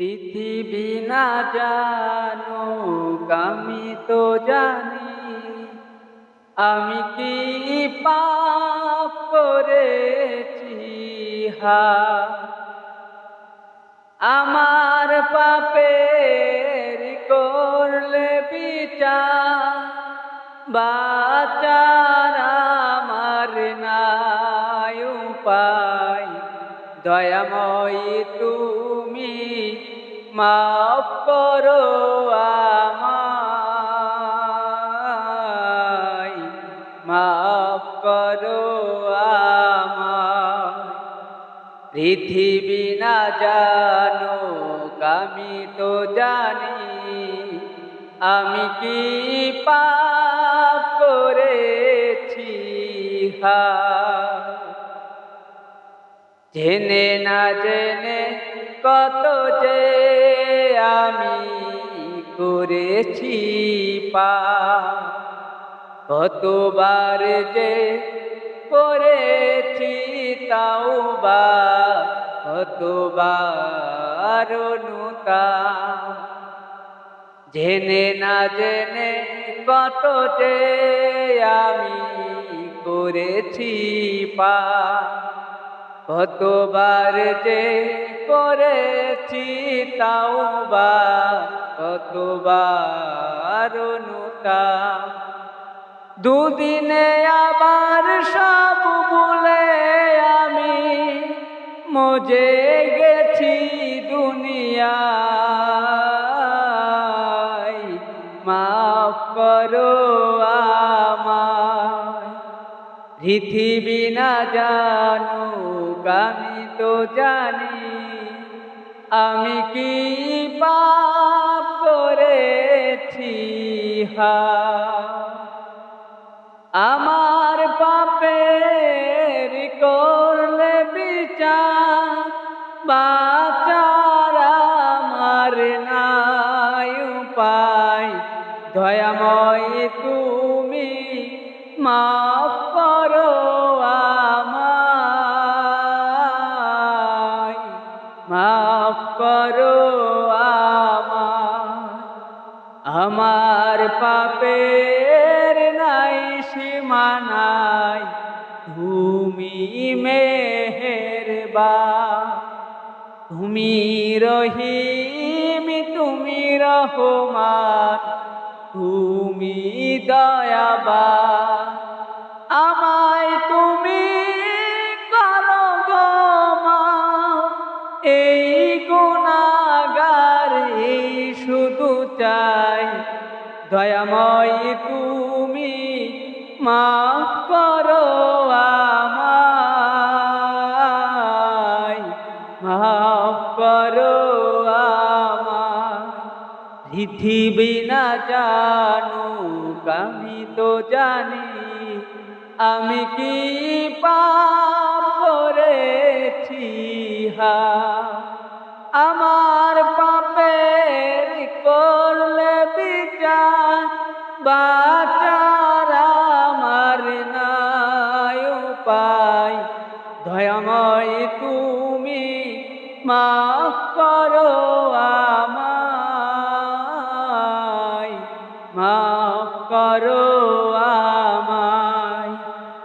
পৃথিবী না জানো আমি তো জানি। আমি কি পাপ করেছি? হা। আমার পাপের করলে বিচার, বাচার দয়াময়ী তুমি মাফ করো আমায়, মাফ করো আমায়। পৃথিবী না জানো আমি তো জানি, আমি কি পাপ করেছি, হা জেনে না জেনে কত যে আমি করেছি পা। কতবার যে করেছি তাও বা কতবার অনুতা। জেনে না জেনে কত যে আমি করেছি পা। কতবার যে করেছি তাও বা কতবার অনুতা। দুদিনে আবার সব বলে আমি মজে গেছি দুনিয়া করো আমায়, পৃথিবী না জানো আমি তো জানি, আমি কি পাপ করেছি? হা। আমার পাপের করলে বিচার, বাচার আমার নাই উপায়। দয়াময় তুমি মাফ করো আমায়। করো আমায়। আমার পাপের নাই সীমানাই তুমি মেহেরবা তুমি রহিম, তুমি রহমান, তুমি দয়াবা আমায় তুমি চাই। দয়াময় তুমি মাফ করো আমায়। মাফ করো পৃথিবী না জানো আমি তো জানি আমি কি পাপ বাঁচার আমার নাই উপায়। দয়াময় তুমি মাফ করো আমায়। মাফ করো